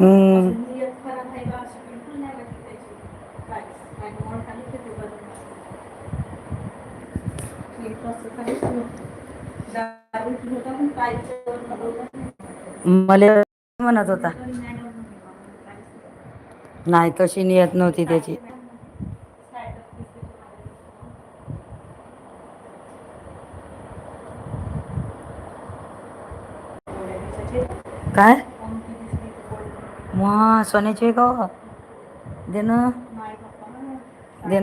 नियत खराब आहे असं बिलकुल नाही वाटत त्याची. काय? काय मॉल खाली ते बरं. एक असं काहीच नव्हतं. दारू पित होता पण कायचं नव्हतं. मला म्हणत होता. नाही तशी नियत नव्हती त्याची काय? मग सोन्याची आहे का देन दे ना. दे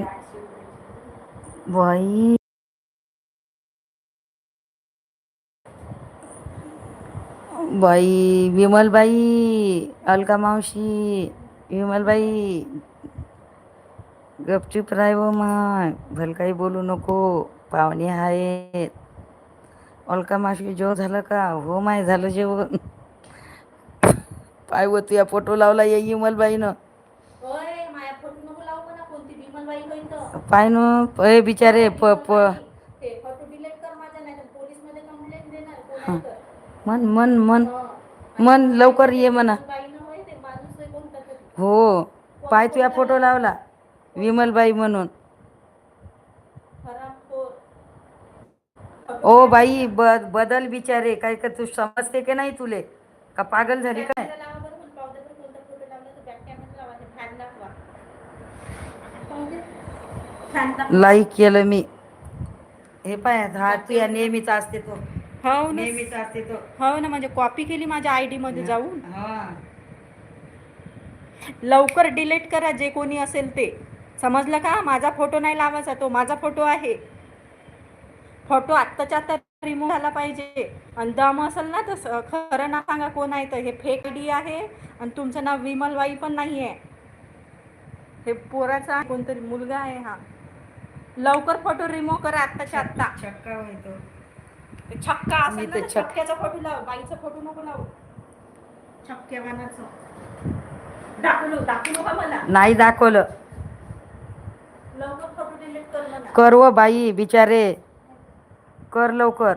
बाई. बाई विमलबाई अलका मावशी विमलबाई. गपचूप राय व माय. भल काही बोलू नको. पाहुणे आहेत. अलका मावशी जेव झालं का? हो माय झालं जेवण. पाय व तुया फोटो लावला ये विमलबाईनं. पाय न ए बिचारे प प. मन मन मन. मन लवकर ये म्हणा. हो पाय तुया फोटो लावला विमलबाई म्हणून. ओ बाई बदल बिचारे काय का तू समजते की नाही तुले का पागल झाली काय कॅमेरा लावा बरं, पण पाहू दे बरं कोणता फोटो लावला तर बॅक कॅमेरा लावा, ते फॅन दाखवा. पाहू दे. फॅन दाखवा. लाईक केलं मी. हे पाय हा तुया नेहमीचा असते तो. हो ना. नेहमीचा असते तो. हो ना म्हणजे कॉपी केली माझ्या आय डी मध्ये जाऊन. हा. लवकर डिलीट करा जे कोणी असेल ते. समजलं का? माझा फोटो नाही लावायचा तो. माझा फोटो आहे. फोटो आत्ताच्या आत्ता रिमूव्ह झाला पाहिजे. आणि दम असेल ना तर खरं ना सांगा कोण आहे तर. हे फेक डी आहे आणि तुमचं नाव विमलबाई पण नाही आहे हे पोराचा कोणतरी मुलगा आहे हा. लवकर फोटो रिमूव्ह करा आत्ताच्या आत्ता. छक्का तो छक्का मी असेल ना तर छक- छक्क्याचा फोटो लाव बाईचा फोटो नको लावू. छक्क्या वानाचं दाखवलो दाखवू नका मला. नाही दाखवलं. लवकर फोटो डिलीट कर मला. कर व बाई बिचारे. कर लवकर.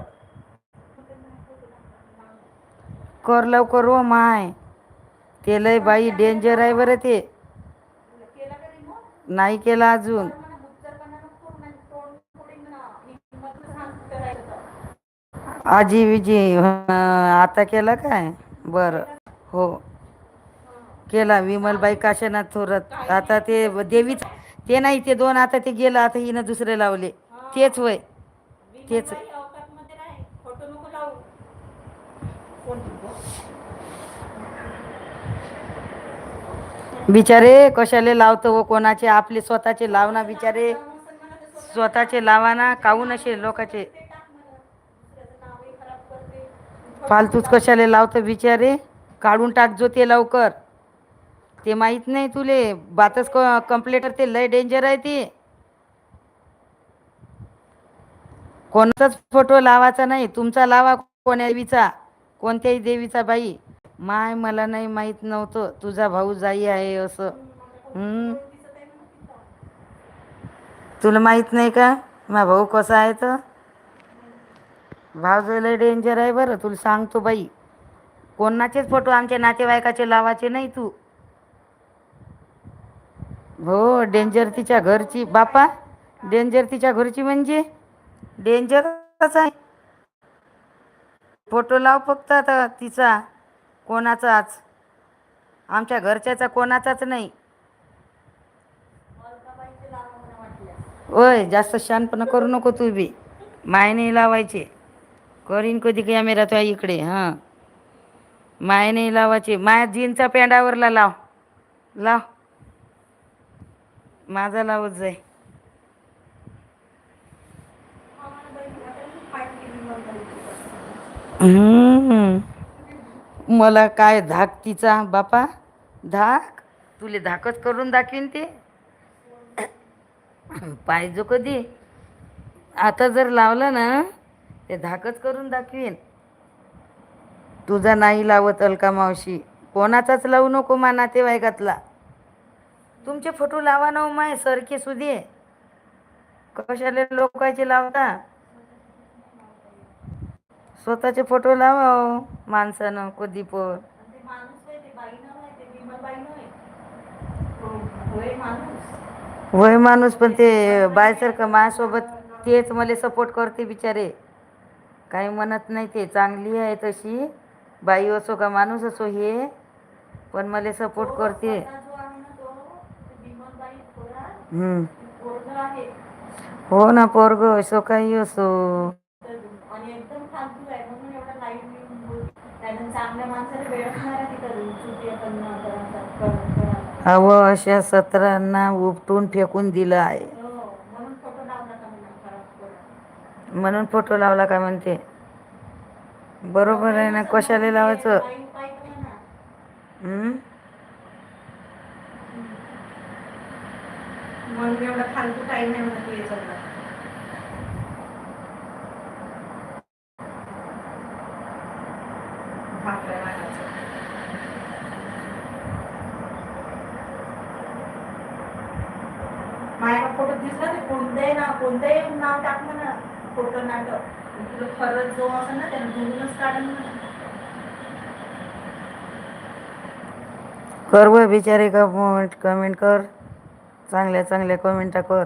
कर लवकर व माय. ते लय बाई डेंजर आहे बरं ते. केला का रिमूव्ह नाही केला अजून मला बुच्चरपणा नको करू, नाही तोंड फोडीन म्हणा. हिम्मतच सांग करायचं तर. आजी विजी आता केला काय? बरं. हो. केला. विमलबाई काशीनाथ थोरात. आता ते देवीच ते नाही ते दोन आता ते गेलं आता हिनं दुसरे लावले. तेच वय. तेच. बिचारे कशाले लावतो हो व कोणाचे? आपले स्वतःचे लावना बिचारे. स्वतःचे लावाना काऊन असे लोकाचे? फालतूच कशाला लावतो बिचारे? काढून टाक जो ते लवकर. ते माहीत नाही तुले. बातच कंप्लेट ते लय डेंजर आहे ते. कोणाचाच फोटो लावायचा नाही. तुमचा लावा कोण्या देवीचा? कोणत्याही देवीचा बाई. माय मला नाही माहीत नव्हतं. तुझा भाऊ जाई आहे असं. तुला माहीत नाही का? मा भाऊ कसा आहे तर भाऊ लय डेंजर आहे बरं तुला सांगतो बाई. कोणाचेच फोटो आमच्या नातेवाईकाचे लावायचे नाही तू. हो डेंजर तिच्या घरची. बापा डेंजर तिच्या घरची म्हणजे? डेंजरच आहे. फोटो लाव फक्त आता तिचा कोणाचाच. आमच्या घरच्याचा कोणाचाच नाही. ओय जास्त शानपणा करू नको तू बी. मायने लावायचे. करीन कधी कॅमेरा तो इकडे हां. माय नाही लावायचे. माया जीनचा पेंडावरला लाव. लाव. माझा लावत जाय. मला काय धाक तिचा बापा? धाक? तुले धाकच करून दाखवीन ते. पाहिजो कधी. आता जर लावलं ना ते धाकच करून दाखवीन. तुझा नाही लावत अलका मावशी. कोणाचाच लावू नको मा नातेवाईकातला. तुमचे फोटो लावा ना हो माय सरके सुदे कशाले लोकांचे लावता? स्वतःचे फोटो लावा हो. माणसानं कधी पण. वय माणूस. पण ते बायसारखं माझ्यासोबत तेच मला सपोर्ट करते बिचारे. काही म्हणत नाही ते चांगली आहे तशी. बाई असो का माणूस असो हे पण मला सपोर्ट तो करते हो ना पोरग असो काही असो. अव अशा सतरांना उपटून फेकून दिलं आहे हो म्हणून फोटो लावला का म्हणा खराब करा म्हणून फोटो लावला काय म्हणते. बरोबर आहे ना कशाला लावायचं? लाईव्ह हम्म? फोटो दिसला कोणत्याही ना कोणत्याही नाव टाक म्हणा फोटो नाटक. तुला खरंच जो असेल ना त्याने धुवूनच काढून कर व बिचारे कमेंट कमेंट कर. चांगल्या चांगल्या कमेंटा कर.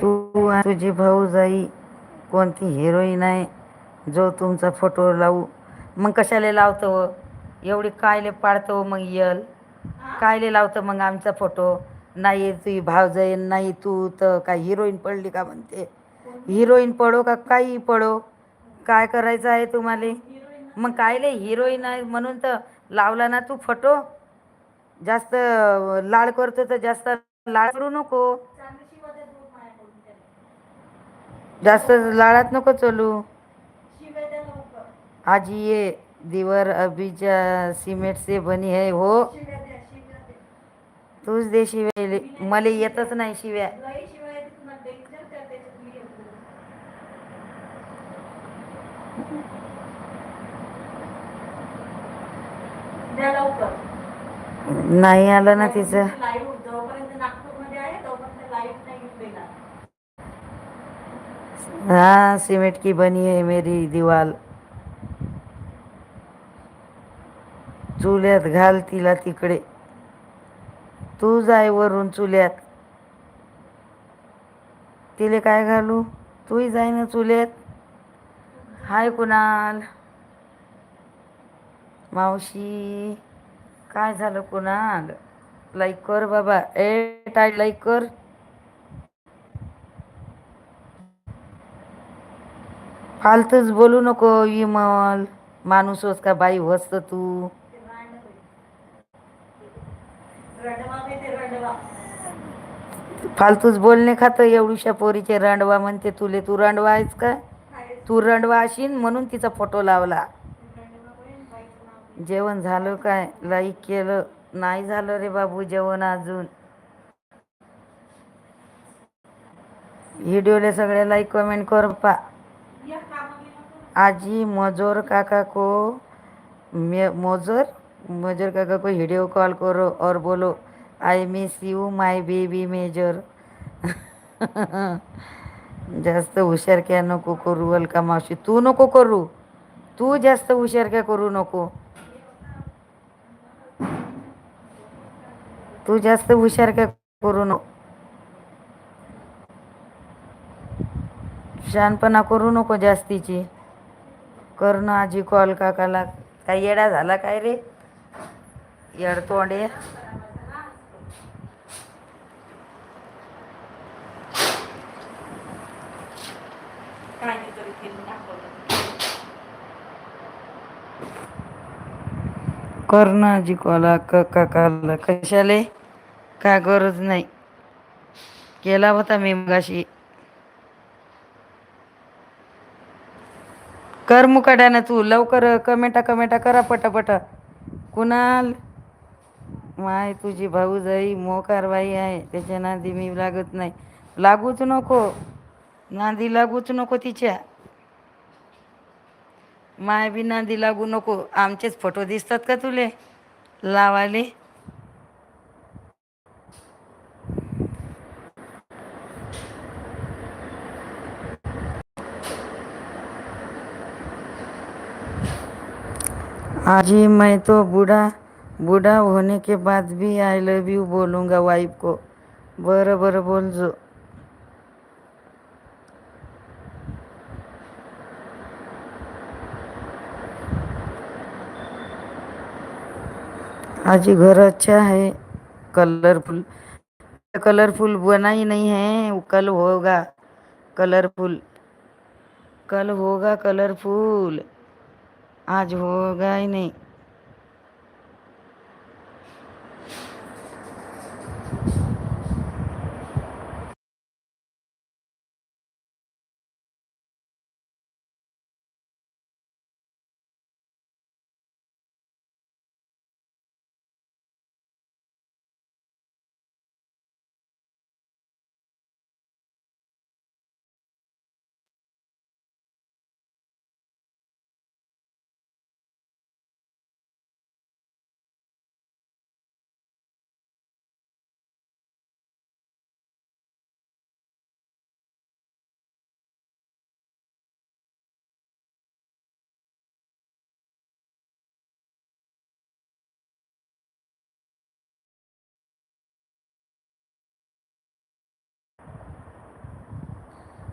ती आणि तुझी भाऊ जाई कोणती हिरोईन आहे जो तुमचा फोटो लावू. मग कशाला लावतो? एवढी कायले पाडतो मग यल? कायले लावतं मग आमचा फोटो? नाही तुझी भाव जाईन नाही तू तर काय हिरोईन पडली का म्हणते? हिरोईन पडो का काही पडो? काय करायचं आहे तुम्हाला? मग कायले हिरोईन आहे म्हणून तर लावला ना तू फोटो? जास्त लाड करतो तर जास्त लाड करू नको. जास्त लाडात नको चलू. आजी ये दिवर अभिजा सिमेंट से बनी है हो शिव्या द्या, शिव्या द्या. तूच दे शिव्या मला येतच नाही शिव्या. नाही आलं ना तिचं आहे. हाँ सीमेंट की बनी है मेरी दीवाल चुल्यात घाल तिला तिकडे तू जाय वरून चुल्यात. तिले काय घालू? तूही जाय ना चुल्यात. हाय कुणाल? मावशी काय झालं कुणाल? लाईक कर बाबा. ए टाय लाईक कर. फालतूच बोलू नको विमल. माणूस होस का बाई होस तू ते रांड होईल. रडवा बे ते रडवा. फालतूच बोलणे खातं एवढीशा पोरीचे रांडवा म्हणते तुले तू रांडवा आहेस का? तू रांडवा अशीन म्हणून तिचा फोटो लावला. जेवण झालं काय? लाईक केलं. नाही झालं रे बाबू जेवण अजून. व्हिडिओला सगळे लाईक कमेंट कर पा. आजी मजोर काका को मे मोजर? मजोर काका को व्हिडिओ कॉल करो और बोलो. I miss you my baby major जास्त हुशार क्या नको करू अलका मावशी? तू नको करू. तू जास्त हुशार क्या करू नको? तू जास्त हुशार क्या करू नको? शहाणपणा करू नको जास्तीची. कर ना आजी कॉल काकाला. काय येडा झाला काय रे? येड तोंडे काय नाही तरी फिरून दाखवलं. कर ना आजी क काकाला कशाले? काय गरज नाही? केला होता मी मगाशी. कर मुकाट्यानं तू लवकर कमेटा कमेटा करा पटापट. कुणाल? माय तुझी भाऊ जाई मोकार बाई आहे त्याच्या नांदी मी लागत नाही. लागूच नको. नांदी लागूच नको तिच्या. मायबी लागू नको. आमचेच फोटो दिसतात का तुले? लावाले आजी मैं तो बूढ़ा बूढ़ा होने के बाद भी आई लव यू बोलूँगा वाइफ को. बरं बरं बोल जो आज घर अच्छा है कलरफुल कलरफुल बना ही नहीं है, वो कल होगा कलरफुल कल होगा कलरफुल आज होगा ही नहीं।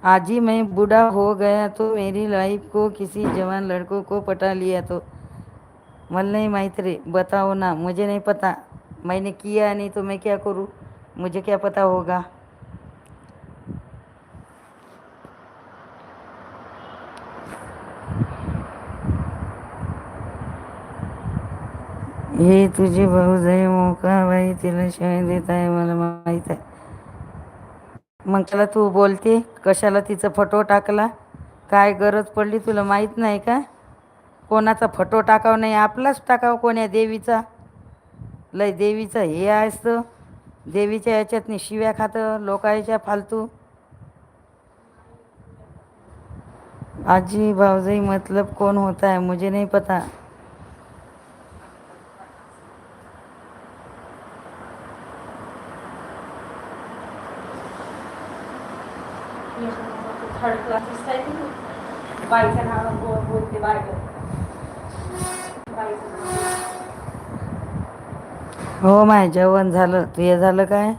आज ही मैं बूढ़ा हो गया तो मेरी लाइफ को किसी जवान लड़कों को पटा लिया तो। मला नहीं माहीत रे बताओ ना मुझे नहीं पता। मैंने किया नहीं तो मैं क्या करूँ? मुझे क्या पता होगा? हे तुझे भाऊ जाई मोका बाई तिला शिवाय देत आहे मला माहीत आहे मग त्याला तू बोलते? कशाला तिचा फोटो टाकला? काय गरज पडली तुला माहीत नाही का? कोणाचा फोटो टाकाव नाही आपलाच टाकाव कोण्या देवीचा? लय देवीचा हे असतं. देवीच्या याच्यातनी शिव्या खातं लोकांच्या फालतू. आजी भावजाई मतलब कौन होता है मुझे नहीं पता थर्ड क्लासेस आहे तू बाईच्या नावावर बोलते बायको बाईचं नाव. हो माय जेवण झालं. तुझं झालं काय?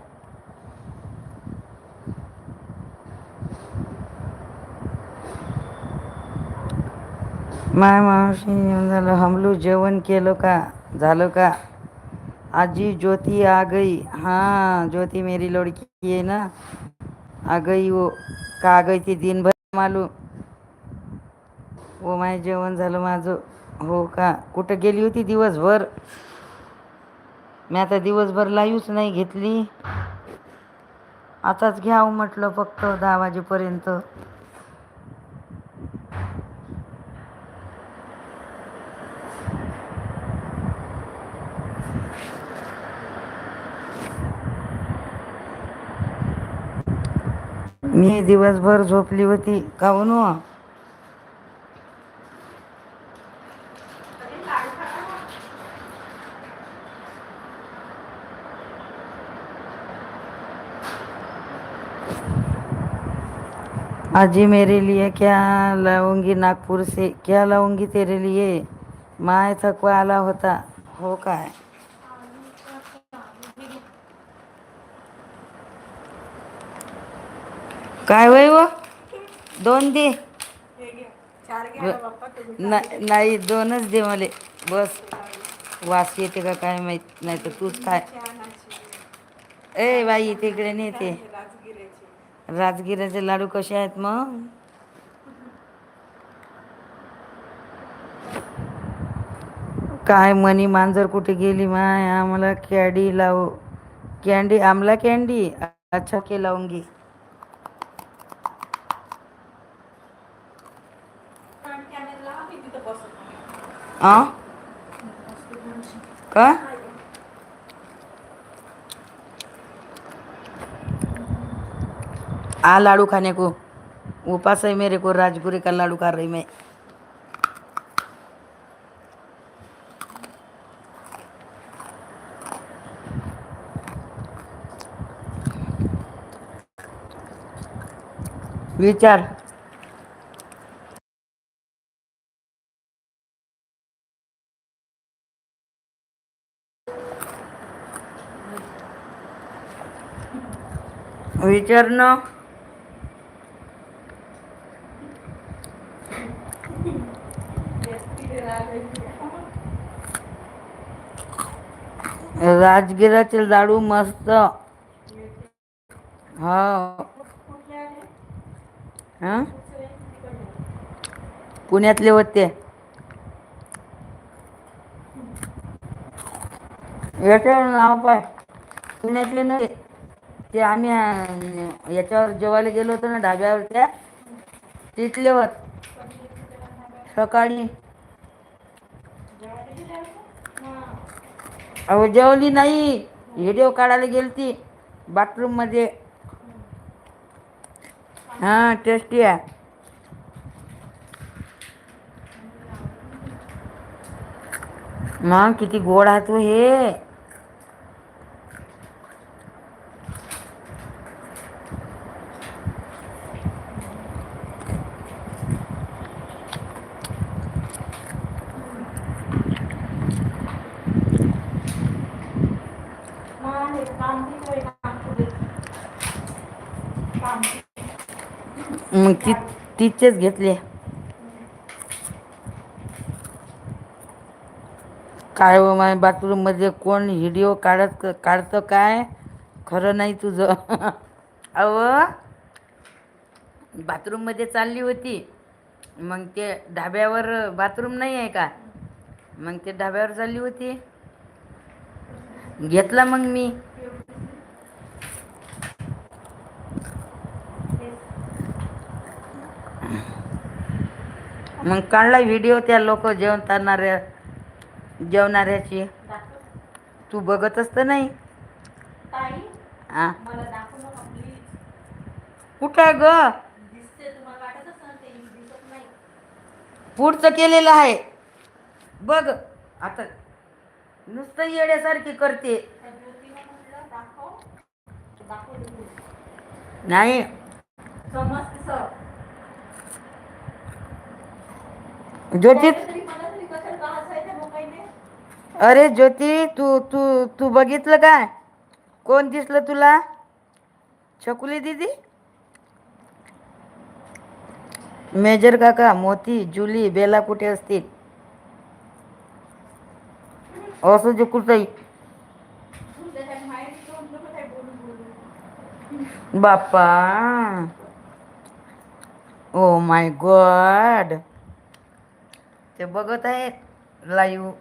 माय मावशी येऊन झालं. हमलू जेवण केलं का? झालं का? आजी ज्योती आ गई हाँ ज्योती मेरी लड़की है ना? आ गई वो का गई ती दिन भर मालूम हो माय जेवण झालं माझं. हो का? कुठं गेली होती दिवसभर? मी आता दिवसभर लाईव्हच नाही घेतली. आताच घ्याव म्हटलं फक्त दहा वाजेपर्यंत. मी दिवसभर झोपली होती. काहून हो आजी मेरे लिए क्या लाऊंगी नागपूर से? क्या लाऊंगी तेरे लिए? माय थकवा आला होता हो काय काय वय व? दोन दे. ना नाही दोनच दे मले. बस. वास येते का काय माहीत नाही तर तूच काय ए बाई तिकडे नेते राजगिराचे लाडू कसे आहेत मग? काय मनी मांजर कुठे गेली माय? आम्हाला कॅडी लाव कॅन्डी आमला कॅन्डी. अच्छा के लावूंगी कॅमेरा आ? का? आ लाडू खाने को। उपास है मेरे को राजपुरी का लाडू खा रही मैं। विचार। विचार ना। राजगिराचे लाडू मस्त. हा. हा? पुण्यातले होते. याच्यावर नाव पाय. पुण्यातले नाही. ते आम्ही याच्यावर जेवायला गेलो होतो ना ढाब्यावर त्या. तिथले होत. सकाळी. अहो जेवली नाही. व्हिडिओ काढायला गेलती. ती बाथरूममध्ये. हा टेस्टी आहे. मग किती गोड आहे तू हे मग हे काम किती वेळ काम करू दे. काम मग ती तिचेच घेतले. काय हो व माझ्या बाथरूममध्ये कोण व्हिडिओ काढत काढतं काय? खरं नाही तुझं. अव बाथरूममध्ये चालली होती. मग ते ढाब्यावर बाथरूम नाही आहे का? मग ते ढाब्यावर चालली होती. घेतला मग मी. मग काढला व्हिडिओ त्या लोक जेवणाऱ्या जेवणाऱ्याची. तू बघत असत नाही. कुठं आहे ग? पुढचं केलेलं आहे. बघ आता नुसतं येड्यासारखी करते. नाही समजते सर ज्योती? अरे ज्योती तू तू तू बघितलं काय? कोण दिसलं तुला? छकुली दीदी? मेजर काका मोती जुली बेला कुठे असतील? असं जे कुठं बाप्पा. ओ माय गॉड ते बघत आहेत लाईव्ह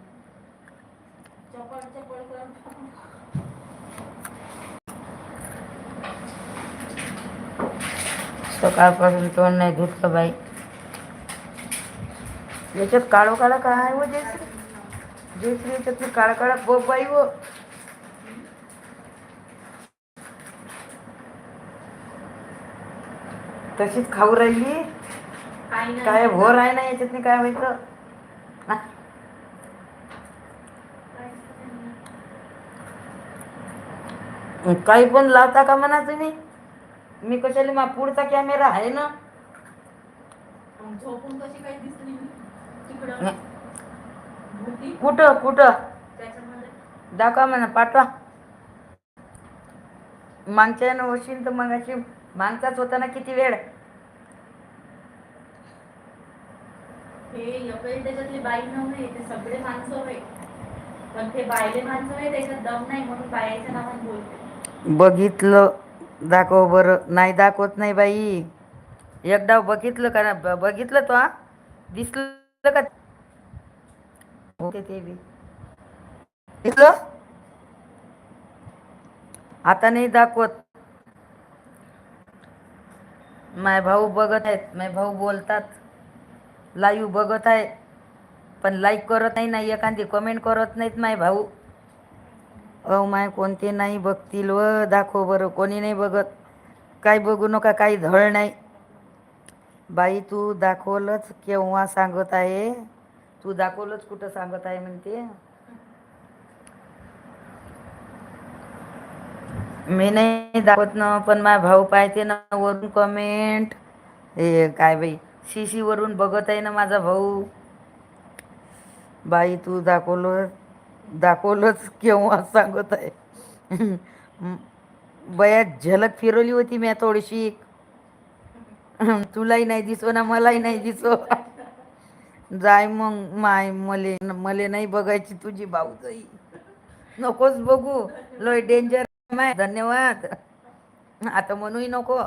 सकाळपासून तोंड नाही धुतलं बाई. याच्यात काळो काळा काय आहे हो जयश्री? जयश्री याच्यात काळा काळा बघ बाई हो. तशीच खाऊ राहिली? काय भोर आहे ना याच्यात काय व्हायचं हा? काही पण लावता का म्हणा तुम्ही? मी कशाला मा पुढचा कॅमेरा आहे ना? मग झोपून कशी काय दिसली मी? तिकडं. नाही. भूती कुठं कुठं? दाखवा म्हणा पाठवा. मागच्या यानं होशील तर मग अशी मागचाच होता ना किती वेळ. हे त्याच्यातली बाई नव्हे ते सगळे माणसं होय पण ते बायले माणसं होय त्याच्यात दम नाही म्हणून बायाच्या नावाने बोलते. बघितलं. दाखव बरं. नाही दाखवत नाही बाई. एकदा बघितलं का ना? बघितलं तो हा? दिसलं का? होते ते बी. दिसलं? आता नाही दाखवत. माय भाऊ बघत आहेत. माय भाऊ बोलतात. लाईव्ह बघत आहे. पण लाईक करत नाही ना एखादी कमेंट करत नाहीत माय भाऊ. अहो माय कोणते नाही बघतील व दाखव बरं कोणी नाही बघत. काही बघू नका काही धळ नाही. बाई तू दाखवलंच केव्हा सांगत आहे? तू दाखवलंच कुठं सांगत आहे म्हणते? मी नाही दाखवत ना पण माझा भाऊ पाहते ना वरून कमेंट हे काय बाई शिशीवरून बघत आहे ना माझा भाऊ. बाई तू दाखवलं दाखवलंच केव्हा सांगत आहे. बयात झलक फिरवली होती मी थोडीशी. तुलाही नाही दिसो ना मलाही नाही दिसो. जाय मग माय मले मले नाही बघायची तुझी भाऊजाई. नकोच बघू लय डेंजर माय. धन्यवाद. आता म्हणूही नको.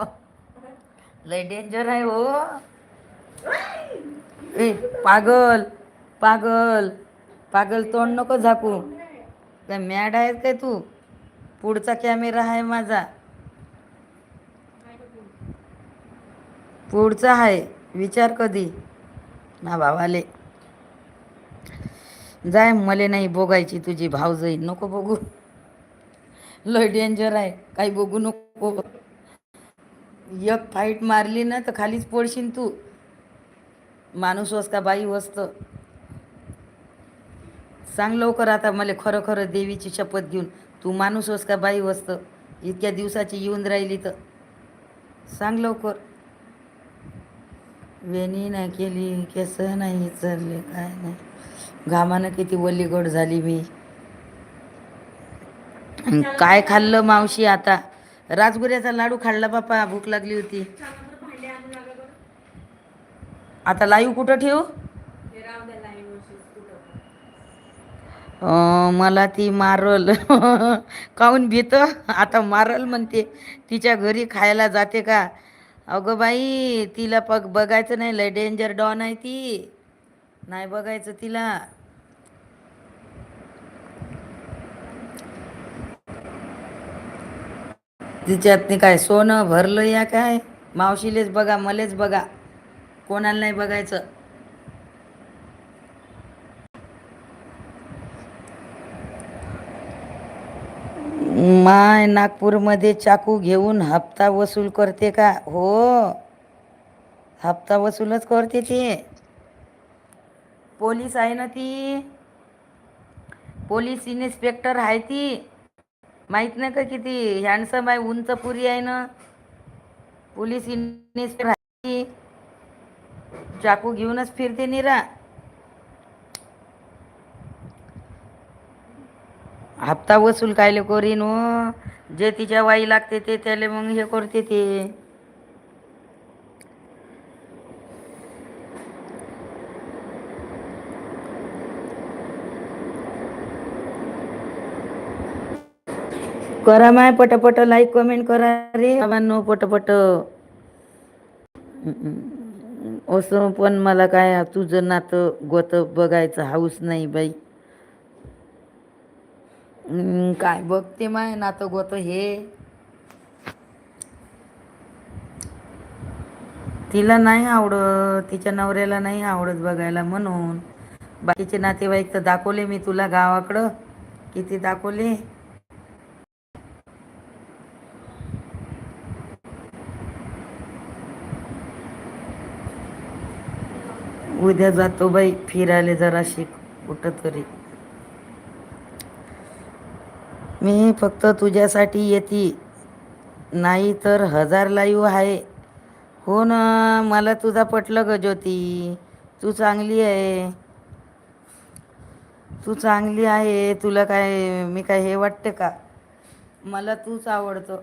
लय डेंजर आहे हो. ए पागल पागल. पागल तोंड नको झाकू. काय मॅड आहेस काय तू? पुढचा कॅमेरा आहे माझा. पुढचा आहे विचार कधी? ना भावाले. जाय मले नाही बघायची तुझी भावजई नको बघू लय डेंजर आहे. काही बघू नको. एक फाईट मारली ना तर खालीच पडशील तू. माणूस वस का बाई वस्त. सांग लवकर आता मला खरं खरं देवीची शपथ घेऊन. तू माणूस होस का बाई वस्त इतक्या दिवसाची येऊन राहिली तर. सांग लवकर. वेणी नाही केली केस नाही चरले काय नाही. घामानं किती वल्लीगड झाली मी. काय खाल्लं मावशी आता? राजगुऱ्याचा लाडू खाल्ला बापा भूक लागली होती. आता लाईव्ह कुठं ठेवू? मला ती मारल. काऊन भीत? आता मारल म्हणते. तिच्या घरी खायला जाते का? अगं बाई तिला पग बघायचं नाही. लय डेंजर डॉन आहे ती. नाही बघायचं तिला. तिच्यातनी काय सोनं भरलं या काय? मावशीलेच बघा मलेच बघा. कोणाला नाही बघायचं. माय नागपूरमध्ये चाकू घेऊन हप्ता वसूल करते का? हो. हप्ता वसूलच करते ते. पोलीस आहे ना ती. पोलीस इन्स्पेक्टर आहे ती. माहीत नाही का किती? हँडसम आहे उंच पुरी आहे ना. पोलीस इन्स्पेक्टर आहे ती. चाकू घेऊनच फिरते निरा. हप्ता वसूल कायले करीन हो. जे तिच्या वाई लागते ते त्याले मग हे करते ते. करा माय पटपट लाईक कमेंट करा रे. बाबांनो पटपट. असं पण मला काय तुझं नातं गोत बघायचं हाऊस नाही बाई. काय बघते माय नातं गोत हे. तिला नाही आवडत तिच्या नवऱ्याला नाही आवडत बघायला म्हणून. बाकीचे नातेवाईक तर दाखवले मी तुला गावाकडं. किती दाखवले? उद्या जातो बाई फिरायला जरा शिक कुठं तरी मी फक्त तुझ्यासाठी येते. नाही तर हजार लाईव्ह आहे. हो ना मला तुझा पटलं ग ज्योती. तू चांगली आहे. तू चांगली आहे. तुला काय मी काय हे वाटते का? मला तूच आवडतं.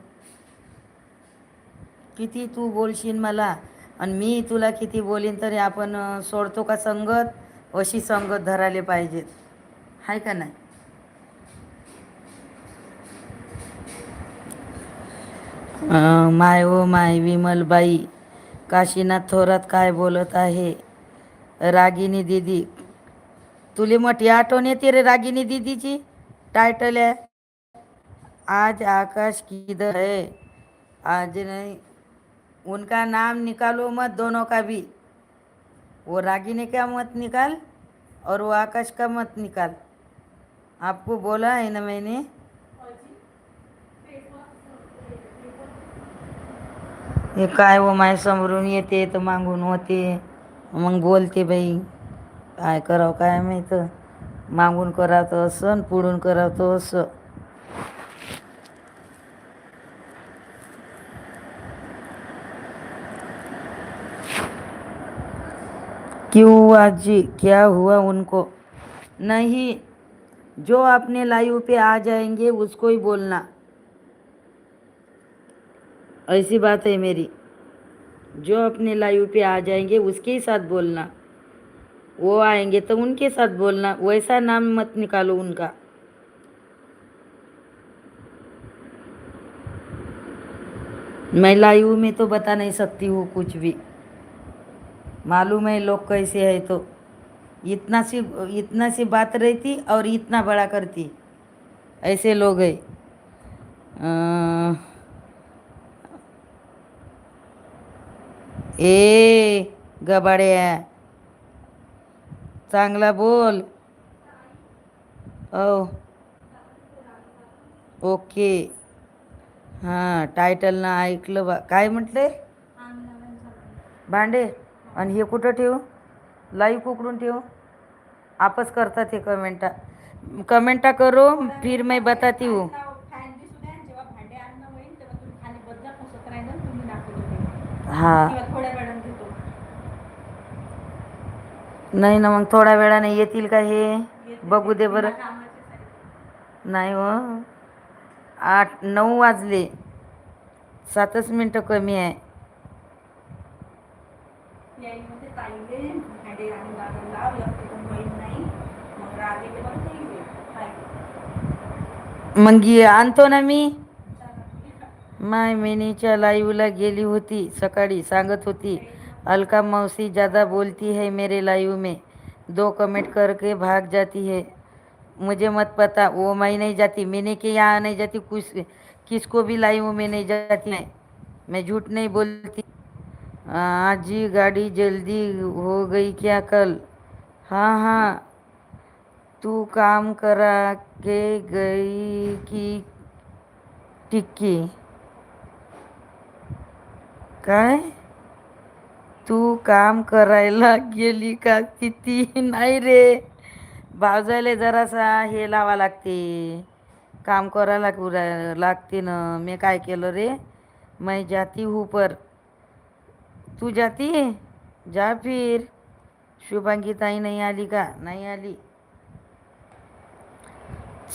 किती तू बोलशील मला? आणि मी तुला किती बोलीन तरी आपण सोडतो का संगत? अशी संगत धरायला पाहिजेत. आहे का नाही? My oh my Vimalbai Kashinath Thorat काय बोलत आहे? रागिनी दीदी तुले मोठी आठवण येते रे रागिनी दीदीची? टायटल आहे आज आकाश किधर है? आज नहीं उनका नाम निकालो मत दोनों का भी। वो रागिनी का मत निकाल और वो आकाश का मत निकाल। आपको बोला है ना मैंने? हे काय व माय समोरून येते तर मागून होते. मग बोलते बाई काय करावं काय माहीत. मागून करावं असं आणि पुढून करावं असं. क्यों आजी क्या हुआ उनको? नहीं जो अपने लाइव पे आ जाएंगे उसको ही बोलना। ऐसी बात है मेरी जो अपने लाइव पे आ जाएँगे उसके ही साथ बोलना वो आएँगे तो उनके साथ बोलना वैसा नाम मत निकालो उनका। मैं लाइव में तो बता नहीं सकती हूँ कुछ भी। मालूम है लोग कैसे है तो। इतना सी इतना सी बात रहती और इतना बड़ा करती। ऐसे लोग है। अं, ए गबाड्या चांगला बोल. Oh okay. हां टायटलनं ऐकलं बा. काय म्हटले? भांडे. आणि हे कुठं ठेवू? लाईव्ह उकडून ठेवू? आपच करतात हे कमेंटा. कमेंटा करो फिर मैं बताती हूँ. हा दिसू द्या आणि जेव्हा भांडे आणणं होईल तेव्हा तुम्ही खाली बदला पुसत राहिलं आणि तुम्ही दाखवत होते हा किंवा थोड्या वेळाने घेतो नाही ना मग थोड्या वेळाने येतील का हे? बघू दे बरं. नाही हो. आठ नऊ वाजले. सातच मिनटं कमी आहे. मग आणतो ना मी. माय मिनीच्या लाईव्हला गेली होती सकाळी सांगत होती. अलका मौसी ज़्यादा बोलती है मेरे लाइव में। दो कमेंट करके भाग जाती है। मुझे मत पता, वो मैं नहीं जाती। मैंने के यहाँ नहीं जाती, कुछ, किसको भी लाइव में नहीं जाती मैं। मैं झूठ नहीं बोलती। आज ही गाड़ी जल्दी हो गई क्या कल? हाँ हाँ। तू काम करा के गई की टिक्की? काय तू काम करायला गेली का? किती नाही रे. भावजायला जरासा हे लावा लागते. काम करायला लाग- लागते ना. मी काय केलं रे? मैं जाती हूँ पर. तू जाती? जा फिर. शुभांगी ताई नाही आली का? नाही आली.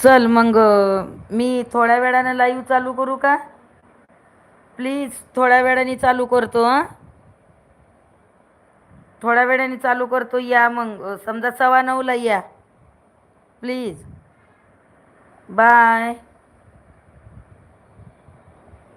चल मग मी थोड्या वेळानं लाईव्ह चालू करू का? प्लीज थोड्या वेळाने चालू करतो हां. थोड्या वेळाने चालू करतो या मग समजा सव्वा नऊला या. Please bye